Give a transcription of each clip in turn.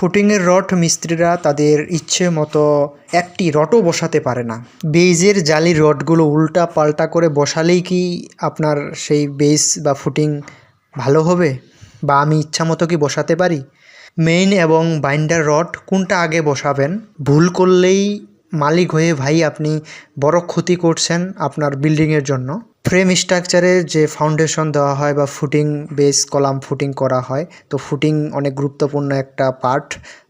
ফুটিংয়ের rod মিস্ত্রিরা তাদের ইচ্ছে মতো একটি রটও বসাতে পারে না। বেইজের জালি রডগুলো উল্টা পাল্টা করে বসালেই কি আপনার সেই বেস বা ফুটিং ভালো হবে? বা আমি ইচ্ছা মতো কি বসাতে পারি? মেইন এবং বাইন্ডার রড কোনটা আগে বসাবেন? ভুল করলেই মালিক হয়ে ভাই আপনি বড় ক্ষতি করছেন আপনার বিল্ডিংয়ের জন্য। ফ্রেম স্ট্রাকচারে যে ফাউন্ডেশন দেওয়া হয় বা ফুটিং বেস কলাম ফুটিং করা হয়, তো ফুটিং অনেক গুরুত্বপূর্ণ একটা পার্ট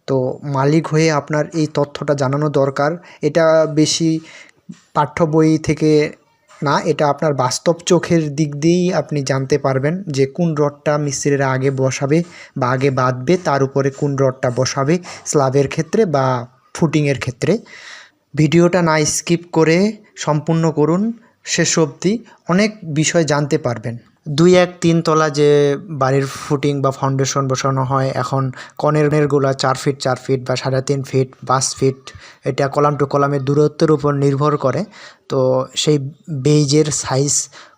তো মালিক হয়ে আপনার এই তথ্যটা জানানো দরকার। এটা বেশি পাঠ্য বই থেকে না, এটা আপনার বাস্তব চোখের দিক দিয়েই আপনি জানতে পারবেন যে কোন রডটা মিস্ত্রিরা আগে বসাবে বা আগে বাঁধবে, তার উপরে কোন রডটা বসাবে স্ল্যাবের ক্ষেত্রে বা ফুটিংয়ের ক্ষেত্রে। ভিডিওটা না স্কিপ করে সম্পূর্ণ করুন। শেষ অবধি অনেক বিষয় জানতে পারবেন। দুই এক তিন তলা যে বাড়ির ফুটিং বা ফাউন্ডেশন বসানো হয়, এখন কনেরগুলা চার ফিট চার ফিট বা সাড়ে তিন ফিট পাঁচ ফিট এটা কলাম টু কলামের দূরত্বের উপর নির্ভর করে। তো সেই বেইজের সাইজ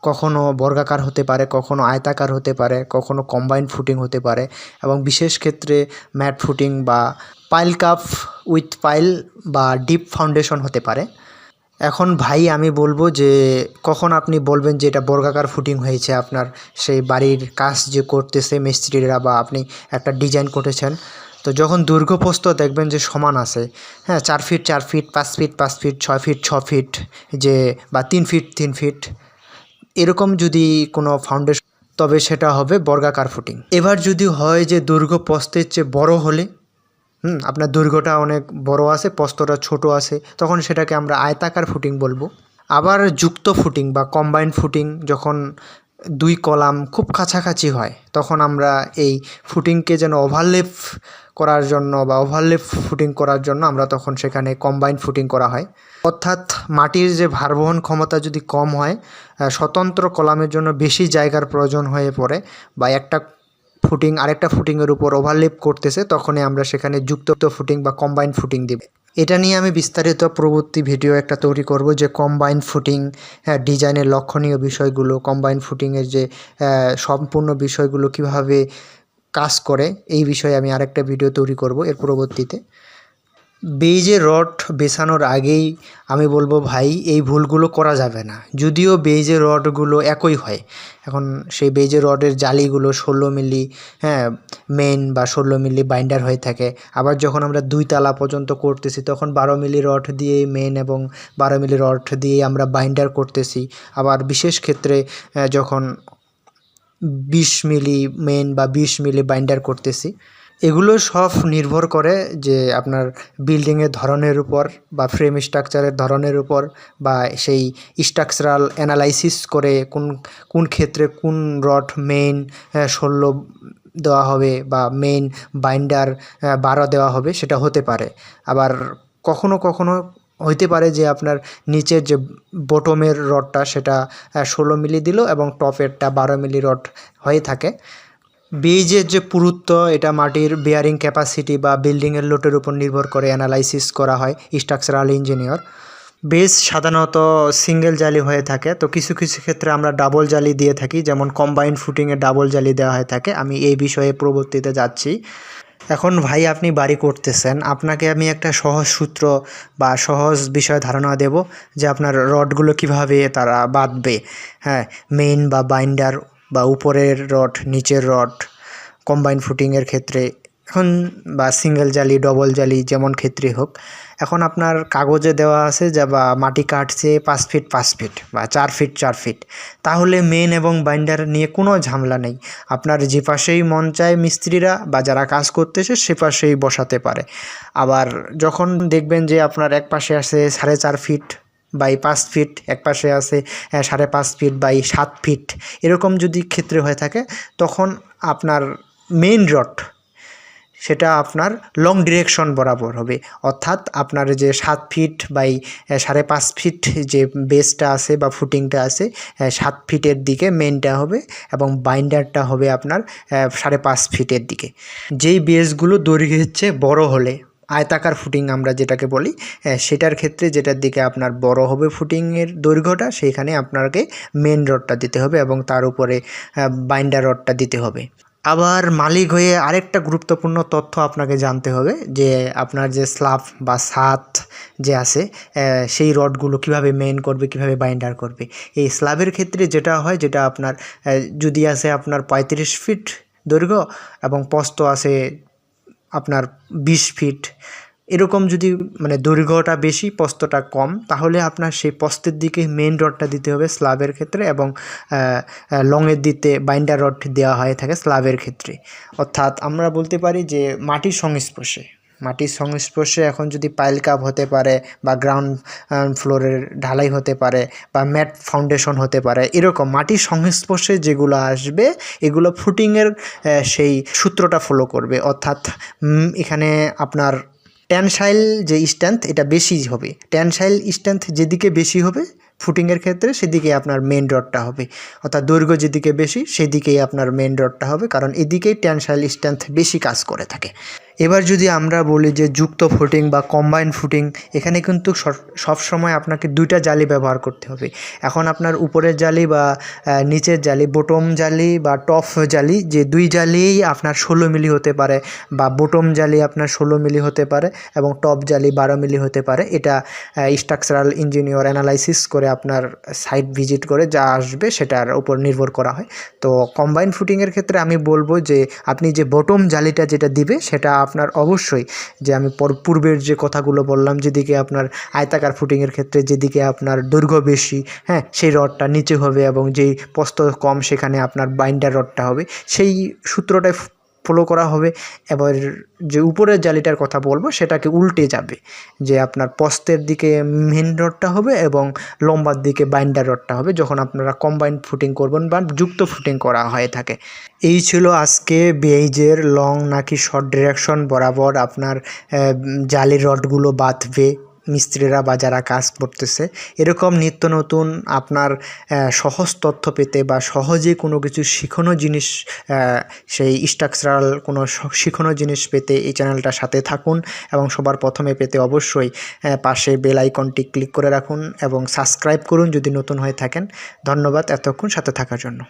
কখনো বর্গাকার হতে পারে, কখনো আয়তাকার হতে পারে, কখনো কম্বাইন্ড ফুটিং হতে পারে এবং বিশেষ ক্ষেত্রে ম্যাট ফুটিং বা পাইল কাপ উইথ পাইল বা ডিপ ফাউন্ডেশন হতে পারে। এখন ভাই, আমি বলব যে কখন আপনি বলবেন যে এটা বর্গাকার ফুটিং হয়েছে আপনার? সেই বাড়ির কাজ যে করতেছে মিস্ত্রিরা বা আপনি একটা ডিজাইন করেছেন, তো যখন দৈর্ঘ্যপ্রস্থ দেখবেন যে সমান আছে হ্যাঁ চার ফিট চার ফিট পাঁচ ফিট পাঁচ ফিট ছয় ফিট ছ ফিট যে, বা তিন ফিট তিন ফিট এরকম যদি কোনো ফাউন্ডেশন তবে সেটা হবে বর্গাকার ফুটিং এবার যদি হয় যে দৈর্ঘ্য প্রস্থের চেয়ে বড় হলে হুম, আপনার দৈর্ঘ্যটা অনেক বড় আছে প্রস্তটা ছোট আছে, তখন সেটাকে আমরা আয়তাকার ফুটিং বলব। আবার যুক্ত ফুটিং বা কম্বাইন্ড ফুটিং যখন দুই কলাম খুব কাছাকাছি হয়, তখন আমরা এই ফুটিংকে যেন ওভারলেপ করার জন্য বা ওভারলেপ ফুটিং করার জন্য আমরা তখন সেখানে কম্বাইন্ড ফুটিং করা হয়। অর্থাৎ মাটির যে ভারবহন ক্ষমতা যদি কম হয় স্বতন্ত্র কলামের জন্য বেশি জায়গার প্রয়োজন হয়ে পড়ে বা একটা ফুটিং, আরেকটা ফুটিংয়ের উপর ওভারলিপ করতেছে, তখনই আমরা সেখানে যুক্ত ফুটিং বা কম্বাইন্ড ফুটিং দিব। এটা নিয়ে আমি বিস্তারিত পরবর্তী ভিডিও একটা তৈরি করব যে কম্বাইন ফুটিং হ্যাঁ ডিজাইনের লক্ষণীয় বিষয়গুলো কম্বাইন ফুটিংয়ের যে সম্পূর্ণ বিষয়গুলো কীভাবে কাজ করে, এই বিষয়ে আমি আরেকটা ভিডিও তৈরি করব এর পরবর্তীতে। বেইজে রড বেছানোর আগেই আমি বলব, ভাই, এই ভুলগুলো করা যাবে না। যদিও বেইজের রডগুলো একই হয়। এখন সেই বেইজের রডের জালিগুলো ষোলো মিলি হ্যাঁ মেন বা ষোলো মিলি বাইন্ডার হয়ে থাকে। আবার যখন আমরা দুই তালা পর্যন্ত করতেছি, তখন বারো মিলি রড দিয়ে মেন এবং বারো মিলি রড দিয়ে আমরা বাইন্ডার করতেছি। আবার বিশেষ ক্ষেত্রে যখন বিশ মিলি মেন বা বিশ মিলি বাইন্ডার করতেছি এগুলো সব নির্ভর করে যে আপনার বিল্ডিংয়ের ধরনের উপর বা ফ্রেম স্ট্রাকচারের ধরনের উপর বা সেই স্ট্রাকচারাল অ্যানালাইসিস করে কোন কোন ক্ষেত্রে কোন রড মেইন ষোলো দেওয়া হবে বা মেইন বাইন্ডার বারো দেওয়া হবে সেটা হতে পারে। আবার কখনো কখনো হইতে পারে যে আপনার নিচের যে বটমের রডটা সেটা ষোলো মিলি দিল এবং টপেরটা বারো মিলি রড হয়ে থাকে। বেইজের যে পুরুত্ব, এটা মাটির বেয়ারিং ক্যাপাসিটি বা বিল্ডিংয়ের লোটের উপর নির্ভর করে অ্যানালাইসিস করা হয় স্ট্রাকচারাল ইঞ্জিনিয়ার বেস সাধারণত সিঙ্গেল জালি হয়ে থাকে, তো কিছু কিছু ক্ষেত্রে আমরা ডাবল জালি দিয়ে থাকি, যেমন কম্বাইন্ড ফুটিংয়ে ডাবল জালি দেওয়া হয়ে থাকে। আমি এই বিষয়ে পরবর্তীতে যাচ্ছি। এখন ভাই, আপনি বাড়ি করতেছেন, আপনাকে আমি একটা সহজ সূত্র বা সহজ বিষয় ধারণা দেব যে আপনার রডগুলো কীভাবে তারা বাঁধবে। হ্যাঁ মেইন বা বাইন্ডার বা উপরের রড, নিচের রড কম্বাইন ফুটিংয়ের ক্ষেত্রে, এখন বা সিঙ্গেল জালি ডবল জালি যেমন ক্ষেত্রে হোক, এখন আপনার কাগজে দেওয়া আছে যা বা মাটি কাটছে পাঁচ ফিট পাঁচ ফিট বা চার ফিট চার ফিট তাহলে মেন এবং বাইন্ডার নিয়ে কোনো ঝামেলা নেই। আপনার যে পাশেই মন চায় মিস্ত্রিরা বা যারা কাজ করতেছে সে পাশেই বসাতে পারে। আবার যখন দেখবেন যে আপনার এক পাশে আছে সাড়ে চার ফিট বাই পাঁচ ফিট, এক পাশে আছে সাড়ে পাঁচ ফিট বাই সাত ফিট, এরকম যদি ক্ষেত্রে হয়ে থাকে, তখন আপনার মেইন রড সেটা আপনার লং ডিরেকশন বরাবর হবে। অর্থাৎ আপনার যে সাত ফিট বাই সাড়ে পাঁচ ফিট যে বেসটা আছে বা ফুটিংটা আছে সাত ফিটের দিকে মেনটা হবে এবং বাইন্ডারটা হবে আপনার সাড়ে পাঁচ ফিটের দিকে। যেই বেসগুলো দৈর্ঘ্য হচ্ছে বড় হলে আয়তাকার ফুটিং আমরা যেটাকে বলি সেটার ক্ষেত্রে যেটার দিকে আপনার বড় হবে ফুটিংয়ের দৈর্ঘ্যটা, সেইখানে আপনাকে মেন রডটা দিতে হবে এবং তার উপরে বাইন্ডার রডটা দিতে হবে। আবার মালিক হয়ে আরেকটা গুরুত্বপূর্ণ তথ্য আপনাকে জানতে হবে, যে আপনার যে স্লাব বা সাত যে আছে সেই রডগুলো কীভাবে মেন করবে, কীভাবে বাইন্ডার করবে। এই স্ল্যাবের ক্ষেত্রে যেটা হয়, যেটা আপনার যদি আছে আপনার পঁয়ত্রিশ ফিট দৈর্ঘ্য এবং পস্ত আছে আপনার বিশ ফিট এরকম যদি মানে দৈর্ঘ্যটা বেশি, পস্তটা কম, তাহলে আপনার সেই পস্তের দিকে মেন রডটা দিতে হবে স্লাবের ক্ষেত্রে এবং লংয়ের দিতে বাইন্ডার রড দেওয়া হয়ে থাকে স্লাবের ক্ষেত্রে। অর্থাৎ আমরা বলতে পারি যে মাটির সংস্পর্শে। মাটির সংস্পর্শে এখন যদি পাইল কাপ হতে পারে বা গ্রাউন্ড ফ্লোরের ঢালাই হতে পারে বা ম্যাট ফাউন্ডেশন হতে পারে, এরকম মাটির সংস্পর্শে যেগুলো আসবে, এগুলো ফুটিংয়ের সেই সূত্রটা ফলো করবে। অর্থাৎ এখানে আপনার ট্যানসাইল যে স্ট্রেংথ এটা বেশি হবে। ট্যানসাইল স্ট্রেংথ যেদিকে বেশি হবে ফুটিংয়ের ক্ষেত্রে সেদিকে আপনার মেন রডটা হবে। অর্থাৎ দৈর্ঘ্য যেদিকে বেশি, সেদিকেই আপনার মেন রডটা হবে, কারণ এদিকেই ট্যানসাইল স্ট্রেংথ বেশি কাজ করে থাকে। এবার যদি আমরা বলি যে যুক্ত ফুটিং বা কম্বাইন ফুটিং এখানে কিন্তু সব সময় আপনাকে দুইটা জালি ব্যবহার করতে হবে। এখন আপনার উপরের জালি বা নিচের জালি বোটম জালি বা টপ জালি, যে দুই জালিই আপনার ষোলো মিলি হতে পারে বা বোটম জালি আপনার ষোলো মিলি হতে পারে এবং টপ জালি বারো মিলি হতে পারে। এটা স্ট্রাকচারাল ইঞ্জিনিয়ার অ্যানালাইসিস করে আপনার সাইট ভিজিট করে যা আসবে সেটার উপর নির্ভর করা হয়। তো কম্বাইন ফুটিংয়ের ক্ষেত্রে আমি বলব যে আপনি যে বটম জালিটা যেটা দিবে সেটা আপনার অবশ্যই যে আমি পর- পূর্বের যে কথাগুলো বললাম, যেদিকে আপনার আয়তাকার ফুটিংয়ের ক্ষেত্রে, যেদিকে আপনার দৈর্ঘ্য বেশি হ্যাঁ সেই রডটা নিচে হবে এবং যেই প্রস্ত কম, সেখানে আপনার বাইন্ডার রডটা হবে। সেই সূত্রটাই ফলো করা হবে, এবার যে উপরের জালিটার কথা বলব, সেটাকে উল্টে যাবে। যে আপনার পস্তের দিকে মেন রডটা হবে এবং লম্বার দিকে বাইন্ডার রডটা হবে, যখন আপনারা কম্বাইন্ড ফুটিং করবেন বা যুক্ত ফুটিং করা হয়ে থাকে। এই ছিল আজকে বেইজের লং নাকি শর্ট ডিরেকশন বরাবর আপনার জালির রডগুলো বাঁধবে। মিস্ত্রিরা বা যারা কাজ করতেছে, এরকম নিত্য নতুন আপনার সহজ তথ্য পেতে বা সহজে কোনো কিছু শিখানো জিনিস সেই স্ট্রাকচারাল কোনো শিখানো জিনিস পেতে এই চ্যানেলটার সাথে থাকুন এবং সবার প্রথমে পেতে অবশ্যই পাশে বেল আইকনটি ক্লিক করে রাখুন এবং সাবস্ক্রাইব করুন যদি নতুন হয়ে থাকেন। ধন্যবাদ এতক্ষণ সাথে থাকার জন্য।